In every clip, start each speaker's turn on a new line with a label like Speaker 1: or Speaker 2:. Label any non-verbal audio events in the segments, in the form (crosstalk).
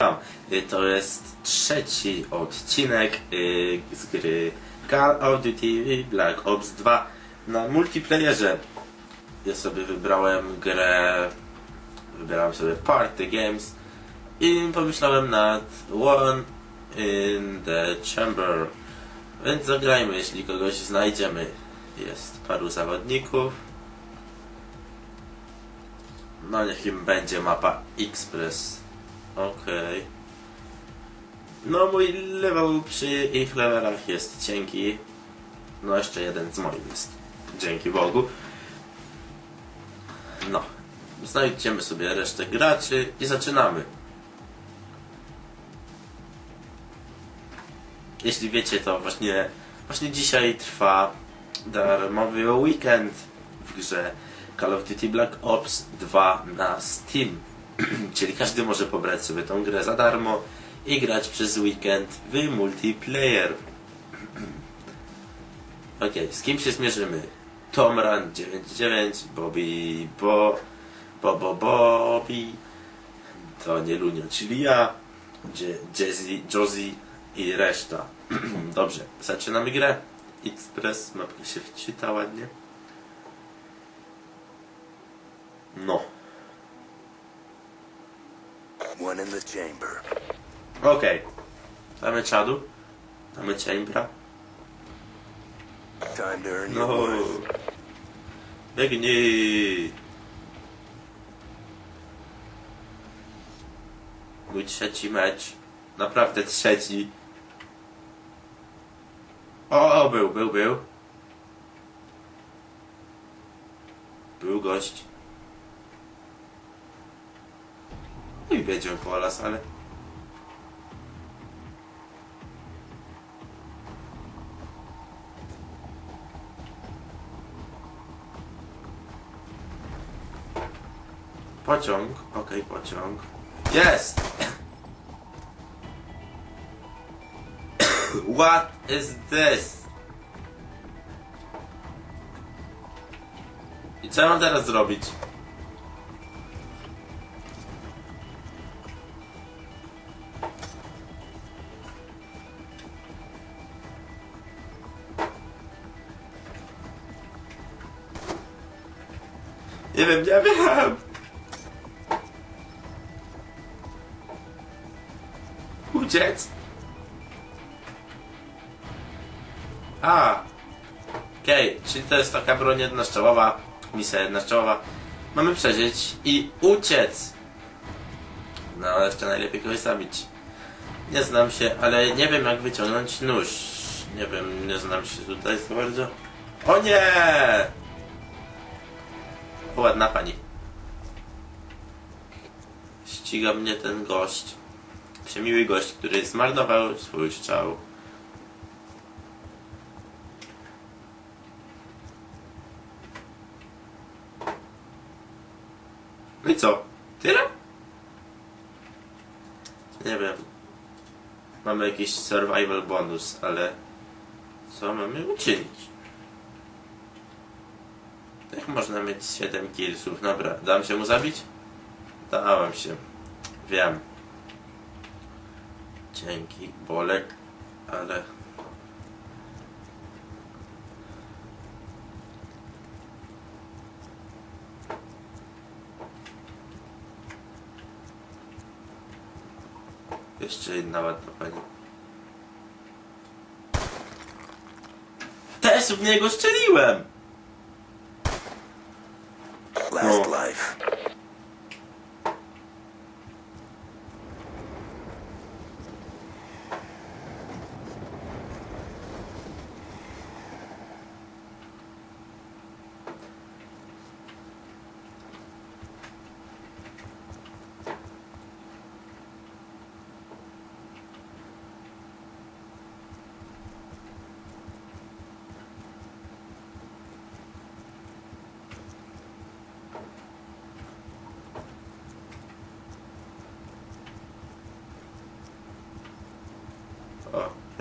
Speaker 1: No, y, To jest trzeci odcinek y, z gry Call of Duty Black Ops 2 na multiplayerze. Ja sobie wybrałem grę, wybrałem sobie Party Games i pomyślałem nad One in the Chamber. Więc zagrajmy, jeśli kogoś znajdziemy. Jest paru zawodników. No niech im będzie mapa Express. Okej. No mój level przy ich levelach jest cienki. No jeszcze jeden z moich jest. Dzięki Bogu. No. Znajdziemy sobie resztę graczy i zaczynamy. Jeśli wiecie, to właśnie, właśnie dzisiaj trwa darmowy weekend w grze Call of Duty Black Ops 2 na Steam. (clears throat) Czyli każdy może pobrać sobie tą grę za darmo i grać przez weekend w multiplayer. (clears throat) Okej, z kim się zmierzymy? Tomran 99, Bobby Bo, Bobo Bobby, to nie Lunio, czyli ja, Jazzy, Josie i reszta. (clears throat) Dobrze, zaczynamy grę. Express, mapka się wczyta ładnie. No.
Speaker 2: One in the chamber.
Speaker 1: Okej. Damy czadu. Damy chambera.
Speaker 2: Time to earn
Speaker 1: No. Biegnij. Mój trzeci mecz. Naprawdę trzeci. O, był, był, był. Był gość. No i wiedział po las, ale... Pociąg, okej, pociąg. Jest! (coughs) What is this? I co ja mam teraz zrobić? Nie wiem, nie wiem! Uciec? A. Okej, czyli to jest taka broń jednoszczołowa, misja jednoszczołowa. Mamy przeżyć i uciec. No, ale jeszcze najlepiej kogoś zabić. Nie znam się, ale nie wiem jak wyciągnąć nóż. Nie wiem, nie znam się tutaj za bardzo. O nie! Ładna pani. Ściga mnie ten gość. Przemiły gość, który zmarnował swój strzał. No i co? Tyle? Nie wiem. Mamy jakiś survival bonus, ale co mamy uczynić? Jak można mieć 7 killsów? Dobra, dam się mu zabić? Dałem się. Wiem. Dzięki, Bolek, ale... Jeszcze jedna ładna pani. Też w niego strzeliłem!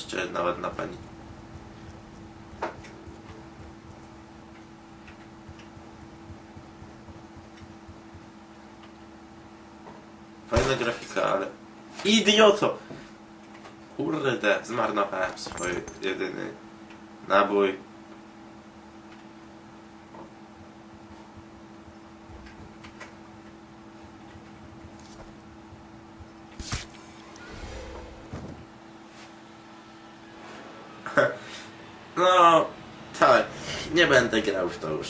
Speaker 1: Jeszcze jedna ładna pani. Fajna grafika, ale... Idioto! Kurde, zmarnowałem swój jedyny nabój. No, tak. Nie będę grał w to już.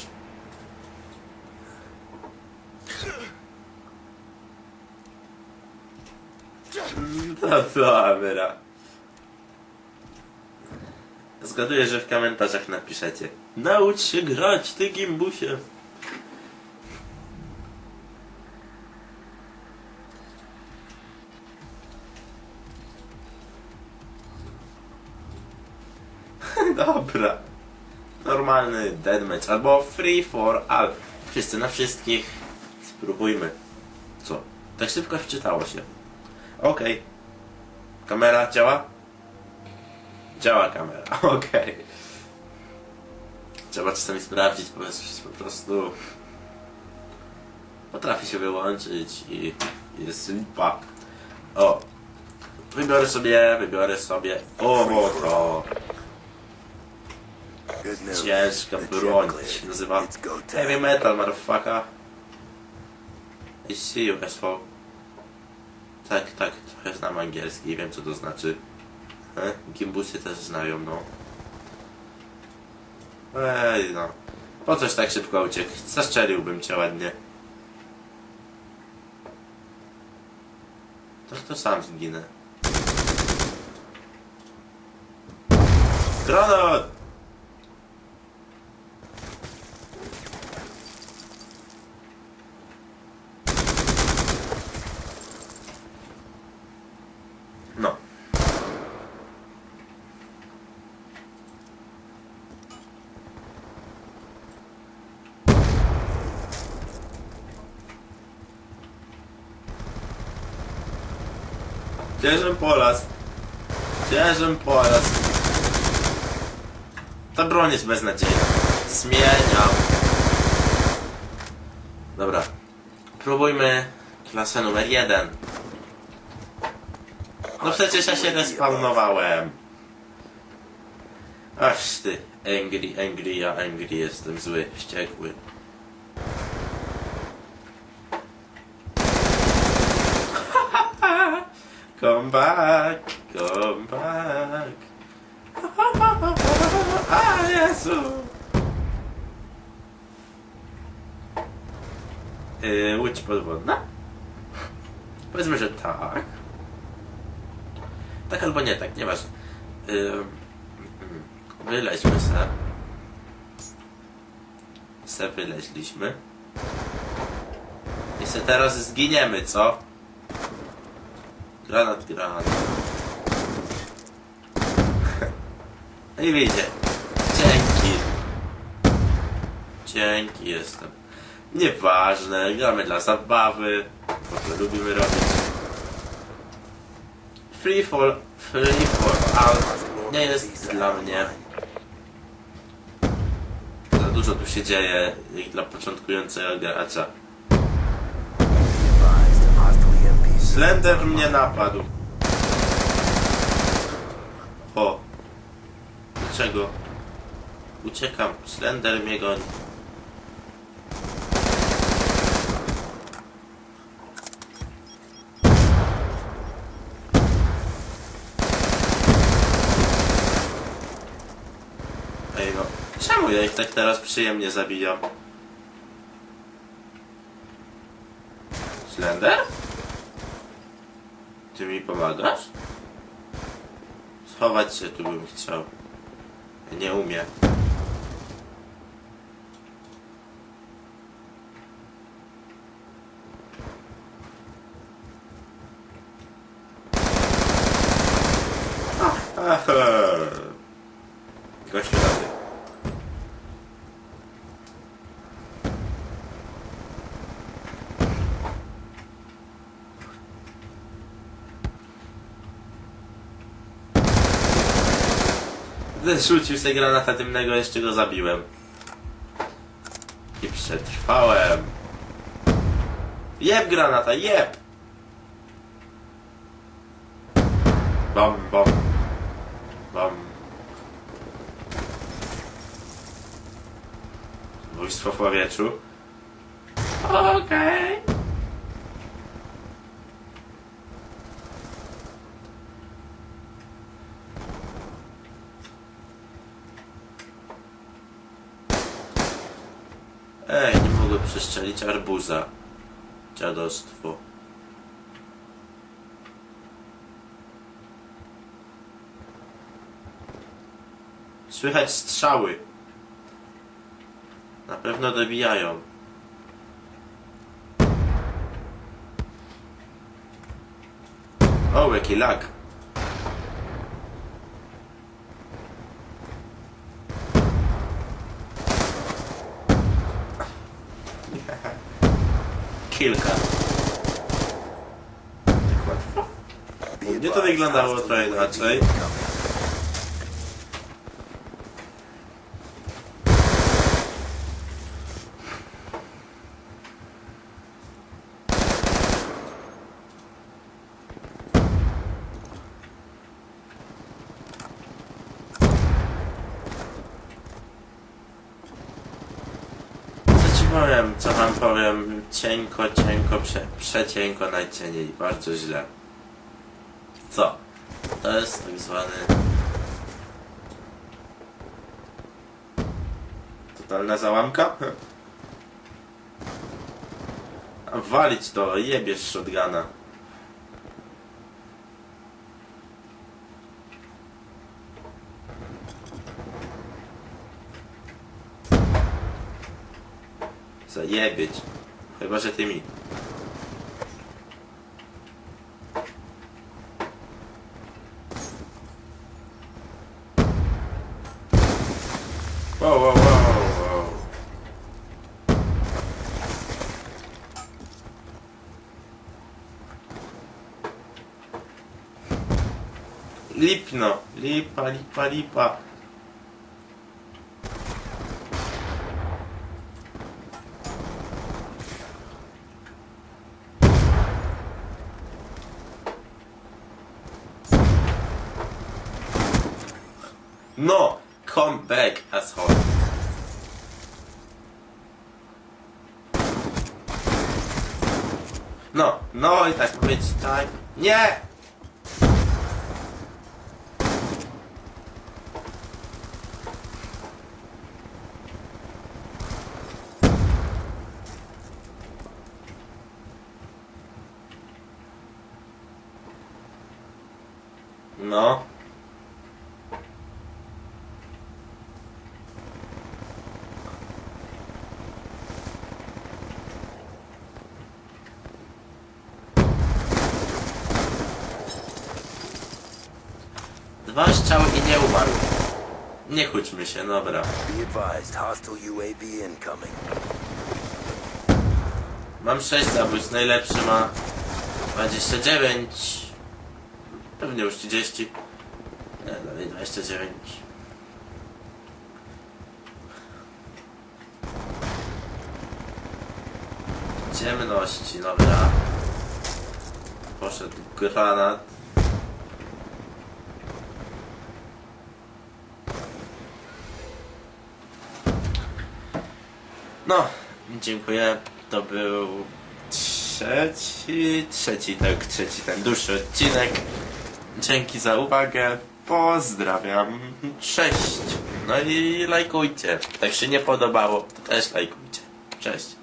Speaker 1: No dobra. Zgaduję, że w komentarzach napiszecie. Naucz się grać, ty gimbusie. Dobra. Normalny deadmatch albo free for all. Wszyscy na wszystkich. Spróbujmy. Co? Tak szybko wczytało się. Okej. Kamera działa? Działa kamera, (laughs) okej. Trzeba czasami sprawdzić, po prostu... Potrafi się wyłączyć i jest lipa. O. Wybiorę sobie, wybiorę sobie... O, to... Ciężka broń się nazywa Heavy. Metal, motherfucker. I see you, asshole. Tak, tak, trochę znam angielski wiem co to znaczy. E? Gimbusy też znają, no. Ej, no. Po coś tak szybko uciekł? Zaszczeliłbym cię ładnie. To, to sam zginę. Granat! No. Cieszę polas. Cieszę polas. Ta broń jest beznadziejna. Zmieniam. Dobra. Próbujmy klasę numer jeden. No przecież ja się respawnowałem. Aż ty, angry, angry, ja angry jestem zły, wściekły. Come back, come back. Jezu! Yy, łódź podwodna? Powiedzmy, że tak. Tak albo nie tak, nieważne. Ym, wyleźmy se. Se wyleźliśmy. I se teraz zginiemy, co? Granat, granat. (laughs) I widzicie. Dzięki. Dzięki jestem. Nieważne, gramy dla zabawy. Bo to lubimy robić. Free for, free for all nie jest dla mnie. Za dużo tu się dzieje jak dla początkującego gracza. Slender mnie napadł. O. Dlaczego? Uciekam. Slender mnie goni. Ej no, czemu ja ich tak teraz przyjemnie zabijam? Slender? Ty mi pomagasz? Schować się tu bym chciał. Nie umiem. Gościu na ty. Rzucił sobie granata dymnego, jeszcze go zabiłem. I przetrwałem. Jeb granata, jeb! Bam, bam. Bam. Bójstwo w powietrzu. Okej. Ej, nie mogę przestrzelić arbuza. Dziadostwo. Słychać strzały. Na pewno dobijają. O, jaki lag. U mnie to wyglądało trochę inaczej. Cienko, cienko, prze, przecienko, najcieniej. Bardzo źle. Co? To jest tak zwany... Totalna załamka? A walić to, jebiesz shotguna. Zajebieć. Chyba, że ty mi. Wow, wow, wow, wow. Lipno, lipa, lipa, lipa. No, come back, asshole. No, no i tak być, tak. Nie! No. Dwa strzały i nie umarł. Nie chudźmy się, dobra. Mam 6 zabójstw, najlepszy ma 29. Pewnie już 30. Nie, dalej 29. Ciemności, dobra. Poszedł granat. No, dziękuję. To był trzeci, trzeci, tak, trzeci ten dłuższy odcinek. Dzięki za uwagę. Pozdrawiam. Cześć. No i lajkujcie. Jak się nie podobało, to też lajkujcie. Cześć.